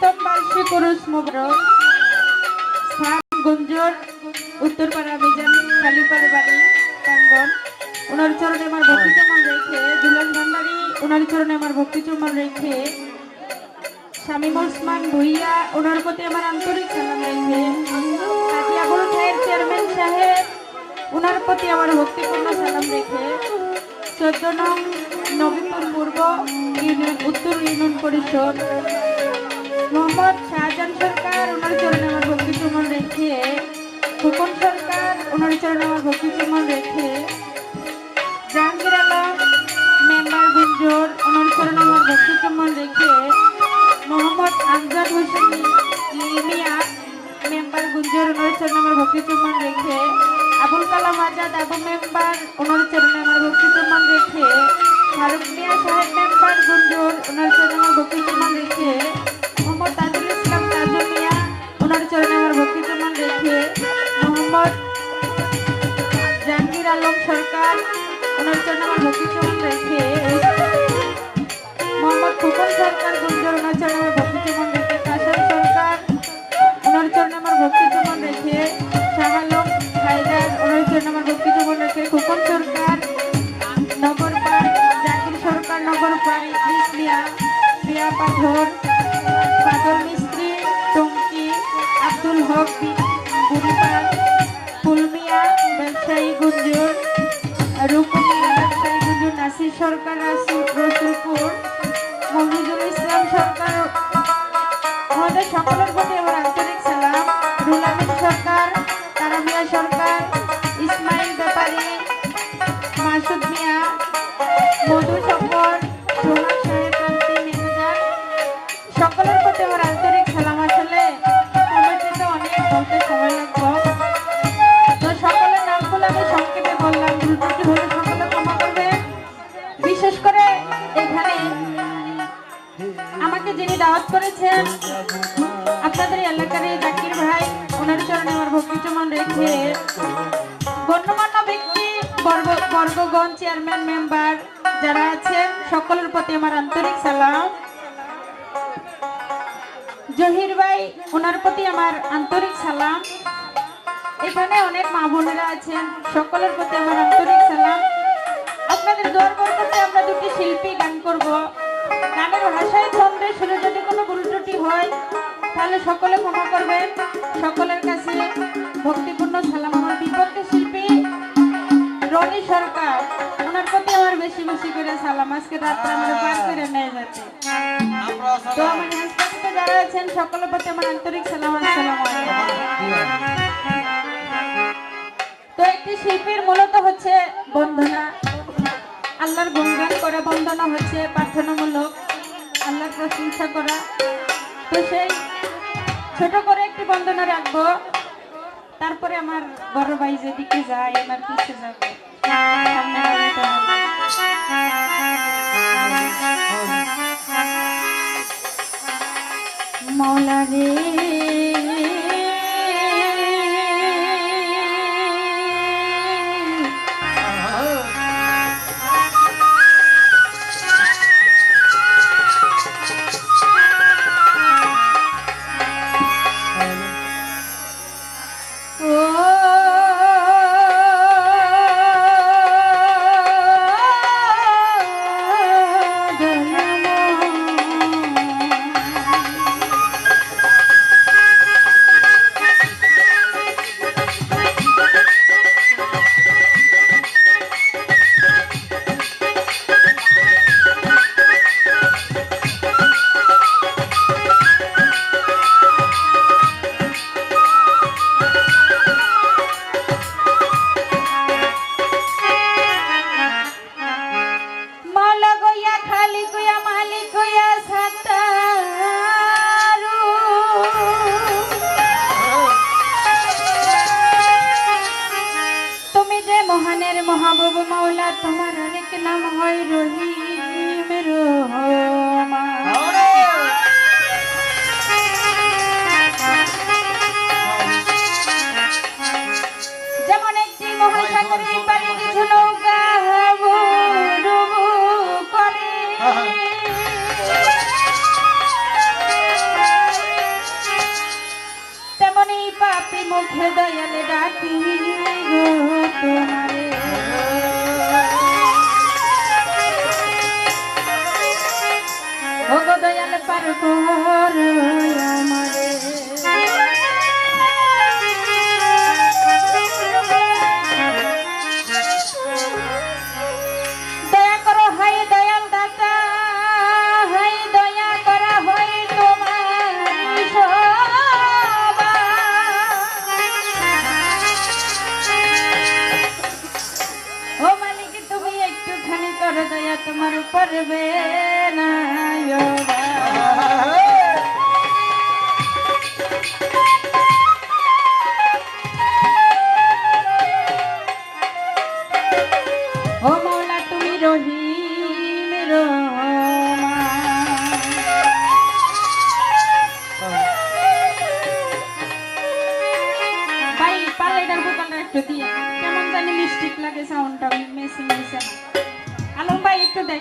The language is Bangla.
প্রথম বার্ষিক উরুস মোবারক স্থান গুঞ্জর, উত্তরপাড়া মিজান কালীপাড়া বাড়ি প্রাঙ্গন ওনার চরণে আমার ভক্তি চমন রেখে দুলাল ভান্ডারী ওনার চরণে আমার ভক্তি চমন রেখে শামীম ওসমান ভুইয়া ওনার প্রতি আমার আন্তরিক সালাম রেখে কাজী আবুল খায়ের চেয়ারম্যান সাহেব ওনার প্রতি আমার ভক্তিপূর্ণ সালাম রেখে, চোদ্দ নং নবীপুর পূর্ব ইউনিয়ন, উত্তর ইউনিয়ন পরিষদ মোহাম্মদ শাহজাহান সরকার, ওনার চরণে আমার ভক্তি চুমন রেখে, ফুকন সরকার, ওনার চরণে আমার ভক্তি চুমন রেখে জাহাঙ্গীর আলম মেম্বার গুঞ্জর, ওনার চরণে আমার ভক্তি চুমন রেখে, মোহাম্মদ আমজাদ হোসেন লিমিয়া মেম্বার গুঞ্জর, ওনার চরণে আমার ভক্তি চুমন রেখে, আবুল কালাম আজাদ আবু মেম্বার, ওনার চরণে আমার ভক্তি চুমন রেখে, ফারুক মিয়া সাহেব মেম্বার গুঞ্জর, ওনার চরণে আমার ভক্তি চুমন রেখে মোহাম্মদ তাজুল ইসলাম তাজু মিয়া। ওনার চরণে আমার ভক্তি চুমন রেখে মোহাম্মদ জাহাঙ্গীর আলম সরকার, ওনার চরণে আমার ভক্তি চুমন রেখে মোহাম্মদ ফুকন সরকার, গুঞ্জর, ওনার চরণে আমার ভক্তি চুমন রেখে কাশান সরকার, ওনার চরণে আমার ভক্তি চুমন রেখে শাহ আলম, হায়দার, ওনার চরণে আমার ভক্তি চুমন রেখে ফুকন সরকার, নগর পার্ক জাকির সরকার, নগর পার্ক ইসলিয়া প্রিয়া পাথর হক বুড়িপাড় ফুলমিয়া, ব্যবসায়ী গুঞ্জুর রূপমিয়া ব্যবসায়ী গুঞ্জুর নাসির সরকার রাসু- রসুলপুর মফিজুল ইসলাম সরকার, আমাদের সকলের প্রতি আমার বর্গগণ চেয়ারম্যান মেম্বার যারা আছেন, সকলের প্রতি আমার আন্তরিক সালাম। জহির ভাই, ওনার প্রতি আমার আন্তরিক সালাম। এখানে অনেক মা বোনেরা আছেন, সকলের প্রতি আমার আন্তরিক সালাম। আপনাদের দোয়ার বরকতে আমরা দুটি শিল্পী গান করব। গানের ভাষায় ছন্দে সুরে যদি কোনো ভুল ত্রুটি হয়, তাহলে সকলে ক্ষমা করবেন। সকলের তো সকলের প্রতি আমার আন্তরিক সালাম তো একটি শিল্পীর মূলত হচ্ছে বন্ধনা। আল্লাহর গুণগান করা বন্দনা হচ্ছে প্রার্থনামূলক আল্লাহর প্রশংসা করা। তো সেই ছোট করে একটি বন্দনা রাখব। তারপরে আমার বড় ভাই যেদিকে যায় আমার পিছিয়ে যাবে। মৌলা রে। মালা গইয়া খালি তুমি যে মহানের মহাবুব মাওলা, তোমার অনেক নাম হয় রহমান। যেমন একটি মহাসাগরে পানি কিছু নৌকা মুখে দয়াল ডাকি গো তোমারে। ও গো দয়াল পার কর তোমার পড়বে না ও মৌলা, তুমি রহিম রমা। ভাই, পালে ডাকবো কালটা একটু দিয়ে। কেমন জানি মিষ্টিক লাগে সাউন্ডটা মেশিন মেশানো Đây.